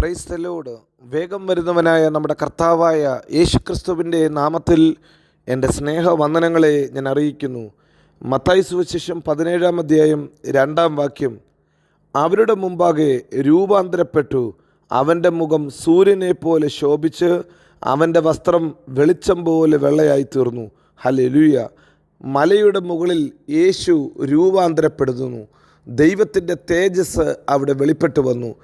Price തലോട് വേഗം വരുന്നവനായ നമ്മുടെ കർത്താവായ യേശുക്രിസ്തുവിന്റെ നാമത്തിൽ എന്റെ സ്നേഹവന്ദനങ്ങളെ ഞാൻ അറിയിക്കുന്നു. മത്തായി സുവിശേഷം പതിനേഴാം അധ്യായം രണ്ടാം വാക്യം. അവരുടെ മുമ്പാകെ രൂപാന്തരപ്പെട്ടു. അവന്റെ മുഖം സൂര്യനെ പോലെ ശോഭിച്ച് അവന്റെ വസ്ത്രം വെളിച്ചം പോലെ വെള്ളയായി തീർന്നു. ഹലെലുയ മലയുടെ മുകളിൽ യേശു രൂപാന്തരപ്പെടുന്നു. ദൈവത്തിന്റെ തേജസ് അവിടെ വെളിപ്പെട്ടു വന്നു.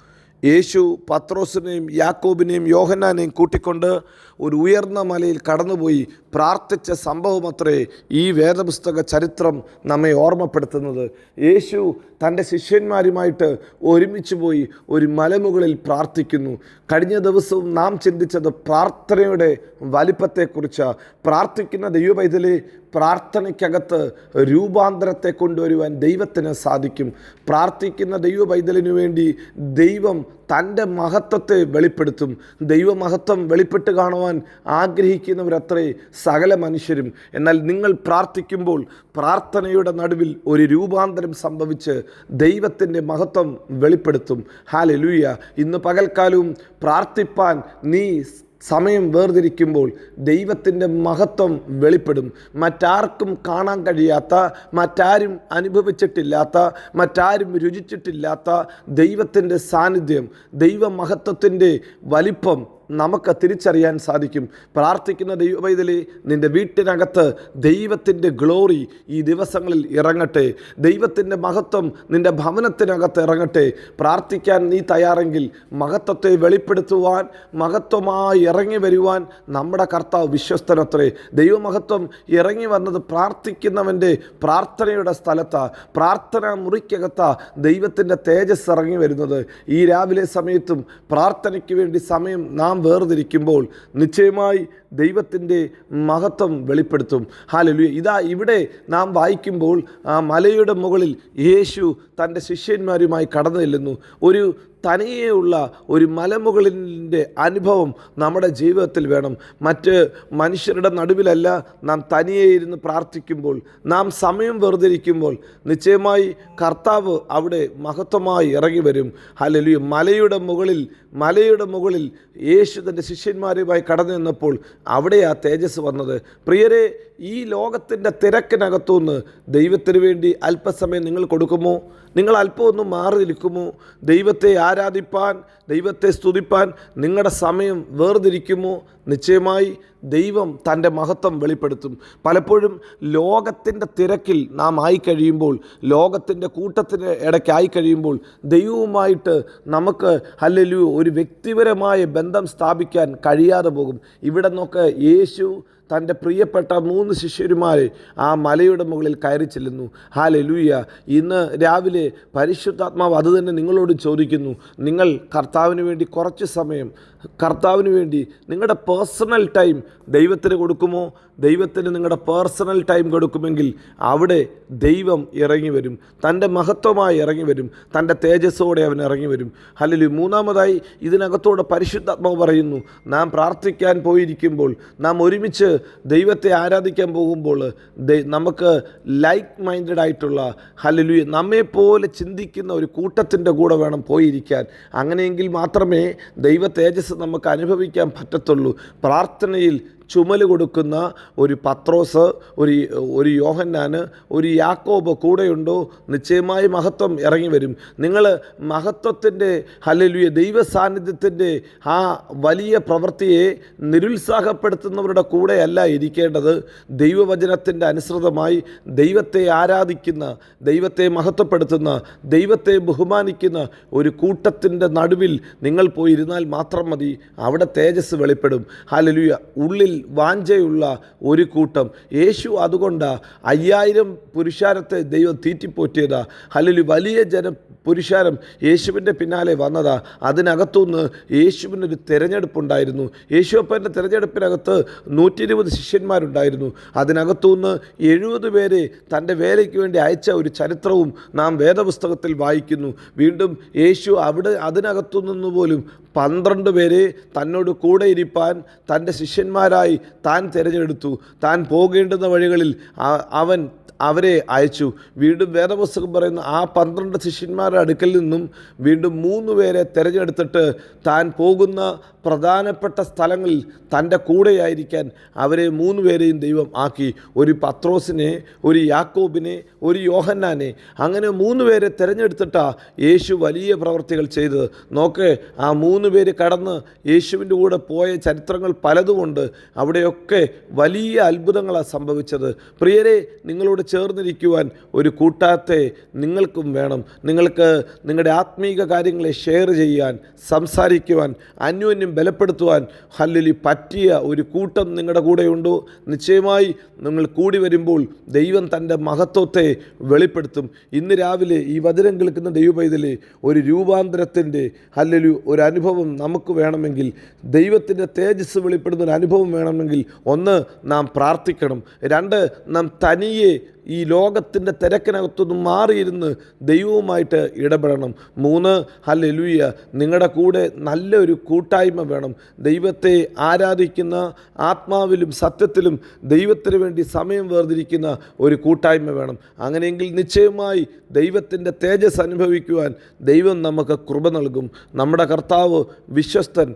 യേശു പത്രോസിനെയും യാക്കോബിനെയും യോഹന്നാനെയും കൂട്ടിക്കൊണ്ട് ഒരു ഉയർന്ന മലയിൽ കടന്നുപോയി പ്രാർത്ഥിച്ച സംഭവമത്രേ ഈ വേദപുസ്തക ചരിത്രം നമ്മെ ഓർമ്മപ്പെടുത്തുന്നത്. യേശു തന്റെ ശിഷ്യന്മാരുമായിട്ട് ഒരുമിച്ച് പോയി ഒരു മലമുകളിൽ പ്രാർത്ഥിക്കുന്നു. കഴിഞ്ഞ ദിവസവും നാം ചിന്തിച്ചത് പ്രാർത്ഥനയുടെ വലിപ്പത്തെക്കുറിച്ച്. പ്രാർത്ഥിക്കുന്ന ദൈവപൈതലെ പ്രാർത്ഥനയ്ക്കകത്ത് രൂപാന്തരത്തെ കൊണ്ടുവരുവാൻ ദൈവത്തിന് സാധിക്കും. പ്രാർത്ഥിക്കുന്ന ദൈവ പൈതലിനു വേണ്ടി ദൈവം തന്റെ മഹത്വത്തെ വെളിപ്പെടുത്തും. ദൈവമഹത്വം വെളിപ്പെട്ട് കാണുവാൻ ആഗ്രഹിക്കുന്നവരത്രേ സകല മനുഷ്യരും. എന്നാൽ നിങ്ങൾ പ്രാർത്ഥിക്കുമ്പോൾ പ്രാർത്ഥനയുടെ നടുവിൽ ഒരു രൂപാന്തരം സംഭവിച്ച് ദൈവത്തിന്റെ മഹത്വം വെളിപ്പെടുത്തും. ഹാലലൂയ ഇന്ന് പകൽക്കാലവും പ്രാർത്ഥിപ്പാൻ നീ സമയം വേർതിരിക്കുമ്പോൾ ദൈവത്തിന്റെ മഹത്വം വെളിപ്പെടും. മറ്റാർക്കും കാണാൻ കഴിയാത്ത മറ്റാരും അനുഭവിച്ചിട്ടില്ലാത്ത മറ്റാരും രുചിച്ചിട്ടില്ലാത്ത ദൈവത്തിന്റെ സാന്നിധ്യം ദൈവമഹത്വത്തിന്റെ വലിപ്പം നമുക്ക് തിരിച്ചറിയാൻ സാധിക്കും. പ്രാർത്ഥിക്കുന്ന ദൈവവൈതലി നിന്റെ വീട്ടിനകത്ത് ദൈവത്തിന്റെ ഗ്ലോറി ഈ ദിവസങ്ങളിൽ ഇറങ്ങട്ടെ. ദൈവത്തിന്റെ മഹത്വം നിന്റെ ഭവനത്തിനകത്ത് ഇറങ്ങട്ടെ. പ്രാർത്ഥിക്കാൻ നീ തയ്യാറെങ്കിൽ മഹത്വത്തെ വെളിപ്പെടുത്തുവാൻ മഹത്വമായി ഇറങ്ങി വരുവാൻ നമ്മുടെ കർത്താവ് വിശ്വസ്തനത്രേ. ദൈവമഹത്വം ഇറങ്ങി വന്നത് പ്രാർത്ഥിക്കുന്നവന്റെ പ്രാർത്ഥനയുടെ സ്ഥലത്താ. പ്രാർത്ഥന മുറിക്കകത്താ ദൈവത്തിന്റെ തേജസ് ഇറങ്ങി വരുന്നത്. ഈ രാവിലെ സമയത്തും പ്രാർത്ഥനയ്ക്ക് വേണ്ടി സമയം നാം വേർതിരിക്കുമ്പോൾ നിശ്ചയമായി ദൈവത്തിന്റെ മഹത്വം വെളിപ്പെടുത്തും. ഹാലലു ഇതാ ഇവിടെ നാം വായിക്കുമ്പോൾ ആ മലയുടെ മുകളിൽ യേശു തന്റെ ശിഷ്യന്മാരുമായി കടന്നു ചെല്ലുന്നു. ഒരു തനിയെയുള്ള ഒരു മലമുകളിന്റെ അനുഭവം നമ്മുടെ ജീവിതത്തിൽ വേണം. മറ്റ് മനുഷ്യരുടെ നടുവിലല്ല നാം തനിയെ ഇരുന്ന് പ്രാർത്ഥിക്കുമ്പോൾ നാം സമയം വെറുതിരിക്കുമ്പോൾ നിശ്ചയമായി കർത്താവ് അവിടെ മഹത്വമായി ഇറങ്ങി വരും. ഹലലിയ മലയുടെ മുകളിൽ മലയുടെ മുകളിൽ യേശു തന്റെ ശിഷ്യന്മാരുമായി കടന്നു നിന്നപ്പോൾ അവിടെ ആ തേജസ് വന്നത്. പ്രിയരെ ഈ ലോകത്തിന്റെ തിരക്കിനകത്തുനിന്ന് ദൈവത്തിന് വേണ്ടി അല്പസമയം നിങ്ങൾ കൊടുക്കുമോ? നിങ്ങൾ അല്പം ഒന്ന് മാറി നിൽക്കുമോ? ദൈവത്തെ ആരാധിപ്പാൻ ദൈവത്തെ സ്തുതിപ്പാൻ നിങ്ങളുടെ സമയം വേർതിരിക്കുമോ? നിശ്ചയമായി ദൈവം തന്റെ മഹത്വം വെളിപ്പെടുത്തും. പലപ്പോഴും ലോകത്തിന്റെ തിരക്കിൽ നാം ആയി കഴിയുമ്പോൾ ലോകത്തിന്റെ കൂട്ടത്തിന് ഇടയ്ക്കായി കഴിയുമ്പോൾ ദൈവവുമായിട്ട് നമുക്ക് അല്ലെങ്കിൽ ഒരു വ്യക്തിപരമായ ബന്ധം സ്ഥാപിക്കാൻ കഴിയാതെ പോകും. ഇവിടെ നിന്നൊക്കെ യേശു തന്റെ പ്രിയപ്പെട്ട മൂന്ന് ശിഷ്യരുമാരെ ആ മലയുടെ മുകളിൽ കയറി ചെല്ലുന്നു. ഹാലലൂയ ഇന്ന് രാവിലെ പരിശുദ്ധാത്മാവ് അത് തന്നെ നിങ്ങളോട് ചോദിക്കുന്നു. നിങ്ങൾ കർത്താവിന് വേണ്ടി കുറച്ച് സമയം കർത്താവിന് വേണ്ടി നിങ്ങളുടെ പേഴ്സണൽ ടൈം ദൈവത്തിന് കൊടുക്കുമോ? ദൈവത്തിന് നിങ്ങളുടെ പേഴ്സണൽ ടൈം കൊടുക്കുമെങ്കിൽ അവിടെ ദൈവം ഇറങ്ങി വരും. തന്റെ മഹത്വമായി ഇറങ്ങി വരും. തന്റെ തേജസ്സോടെ അവൻ ഇറങ്ങി വരും. അല്ലെങ്കിൽ മൂന്നാമതായി ഇതിനകത്തോടെ പരിശുദ്ധാത്മാവ് പറയുന്നു നാം പ്രാർത്ഥിക്കാൻ പോയിരിക്കുമ്പോൾ നാം ഒരുമിച്ച് ദൈവത്തെ ആരാധിക്കാൻ പോകുമ്പോൾ നമുക്ക് ലൈക്ക് മൈൻഡഡ് ആയിട്ടുള്ള ഹലലു നമ്മെപ്പോലെ ചിന്തിക്കുന്ന ഒരു കൂട്ടത്തിന്റെ കൂടെ വേണം പോയിരിക്കാൻ. അങ്ങനെയെങ്കിൽ മാത്രമേ ദൈവ തേജസ് നമുക്ക് അനുഭവിക്കാൻ പറ്റത്തുള്ളൂ. പ്രാർത്ഥനയിൽ ചുമൽ കൊടുക്കുന്ന ഒരു പത്രോസ് ഒരു ഒരു യോഹന്നാന് ഒരു യാക്കോബ് കൂടെയുണ്ടോ? നിശ്ചയമായി മഹത്വം ഇറങ്ങി വരും. നിങ്ങൾ മഹത്വത്തിന്റെ ഹലലുയ ദൈവ സാന്നിധ്യത്തിന്റെ ആ വലിയ പ്രവൃത്തിയെ നിരുത്സാഹപ്പെടുത്തുന്നവരുടെ കൂടെയല്ല ഇരിക്കേണ്ടത്. ദൈവവചനത്തിന്റെ അനുസൃതമായി ദൈവത്തെ ആരാധിക്കുന്ന ദൈവത്തെ മഹത്വപ്പെടുത്തുന്ന ദൈവത്തെ ബഹുമാനിക്കുന്ന ഒരു കൂട്ടത്തിന്റെ നടുവിൽ നിങ്ങൾ പോയിരുന്നാൽ മാത്രം മതി. അവിടെ തേജസ് വെളിപ്പെടും. ഹലലുയ ഉള്ളിൽ വാഞ്ചയുള്ള ഒരു കൂട്ടം. യേശു അതുകൊണ്ട് അയ്യായിരം പുരുഷാരത്തെ ദൈവം തീറ്റിപ്പോറ്റിയതാ. അല്ലെങ്കിൽ വലിയ ജന പുരുഷാരം യേശുവിന്റെ പിന്നാലെ വന്നതാ. അതിനകത്തുനിന്ന് യേശുവിനൊരു തിരഞ്ഞെടുപ്പുണ്ടായിരുന്നു. യേശുപ്പന്റെ തിരഞ്ഞെടുപ്പിനകത്ത് നൂറ്റി ഇരുപത് ശിഷ്യന്മാരുണ്ടായിരുന്നു. അതിനകത്തുനിന്ന് എഴുപത് പേരെ തന്റെ വേലയ്ക്ക് വേണ്ടി അയച്ച ഒരു ചരിത്രവും നാം വേദപുസ്തകത്തിൽ വായിക്കുന്നു. വീണ്ടും യേശു അവിടെ അതിനകത്തു നിന്ന് പോലും പന്ത്രണ്ട് പേരെ തന്നോട് കൂടെ ഇരിപ്പാൻ തന്റെ ശിഷ്യന്മാരായി താൻ തിരഞ്ഞെടുത്തു. താൻ പോകേണ്ടുന്ന വഴികളിൽ അവൻ അവരെ അയച്ചു. വീണ്ടും വേദപുസ്തകം പറയുന്ന ആ പന്ത്രണ്ട് ശിഷ്യന്മാരുടെ അടുക്കൽ നിന്നും വീണ്ടും മൂന്ന് പേരെ തിരഞ്ഞെടുത്തിട്ട് താൻ പോകുന്ന പ്രധാനപ്പെട്ട സ്ഥലങ്ങളിൽ തന്റെ കൂടെയായിരിക്കാൻ അവരെ മൂന്ന് പേരെയും ദൈവം ആക്കി. ഒരു പത്രോസിനെ ഒരു യാക്കോബിനെ ഒരു യോഹന്നാനെ അങ്ങനെ മൂന്ന് പേരെ തിരഞ്ഞെടുത്തിട്ടാണ് യേശു വലിയ പ്രവർത്തികൾ ചെയ്തത്. നോക്കേ ആ മൂന്ന് പേര് കടന്ന് യേശുവിന്റെ കൂടെ പോയ ചരിത്രങ്ങൾ പലതുമുണ്ട് അവിടെയൊക്കെ വലിയ അത്ഭുതങ്ങളാണ് സംഭവിച്ചത്. പ്രിയരെ നിങ്ങളോട് ചേർന്നിരിക്കുവാൻ ഒരു കൂട്ടാത്തെ നിങ്ങൾക്കും വേണം. നിങ്ങൾക്ക് നിങ്ങളുടെ ആത്മീക കാര്യങ്ങളെ ഷെയർ ചെയ്യാൻ സംസാരിക്കുവാൻ അന്യോന്യം ബലപ്പെടുത്തുവാൻ ഹല്ലിലി പറ്റിയ ഒരു കൂട്ടം നിങ്ങളുടെ കൂടെയുണ്ടോ. നിശ്ചയമായി നിങ്ങൾ കൂടി വരുമ്പോൾ ദൈവം തന്റെ മഹത്വത്തെ വെളിപ്പെടുത്തും. ഇന്ന് രാവിലെ ഈ വചനം കേൾക്കുന്ന ദൈവപൈതലെ ഒരു രൂപാന്തരത്തിന്റെ ഹല്ലലു ഒരു അനുഭവം നമുക്ക് വേണമെങ്കിൽ ദൈവത്തിന്റെ തേജസ് വെളിപ്പെടുന്ന ഒരു അനുഭവം വേണമെങ്കിൽ ഒന്ന് നാം പ്രാർത്ഥിക്കണം. രണ്ട് നാം തനിയെ ഈ ലോകത്തിന്റെ തിരക്കിനകത്തുനിന്ന് മാറിയിരുന്ന് ദൈവവുമായിട്ട് ഇടപെടണം. മൂന്ന് ഹല്ലേലൂയ. നിങ്ങളുടെ കൂടെ നല്ലൊരു കൂട്ടായ്മ വേണം. ദൈവത്തെ ആരാധിക്കുന്ന ആത്മാവിലും സത്യത്തിലും ദൈവത്തിന് വേണ്ടി സമയം വേർതിരിക്കുന്ന ഒരു കൂട്ടായ്മ വേണം. അങ്ങനെയെങ്കിൽ നിശ്ചയമായി ദൈവത്തിന്റെ തേജസ് അനുഭവിക്കുവാൻ ദൈവം നമുക്ക് കൃപ നൽകും. നമ്മുടെ കർത്താവ് വിശ്വസ്തൻ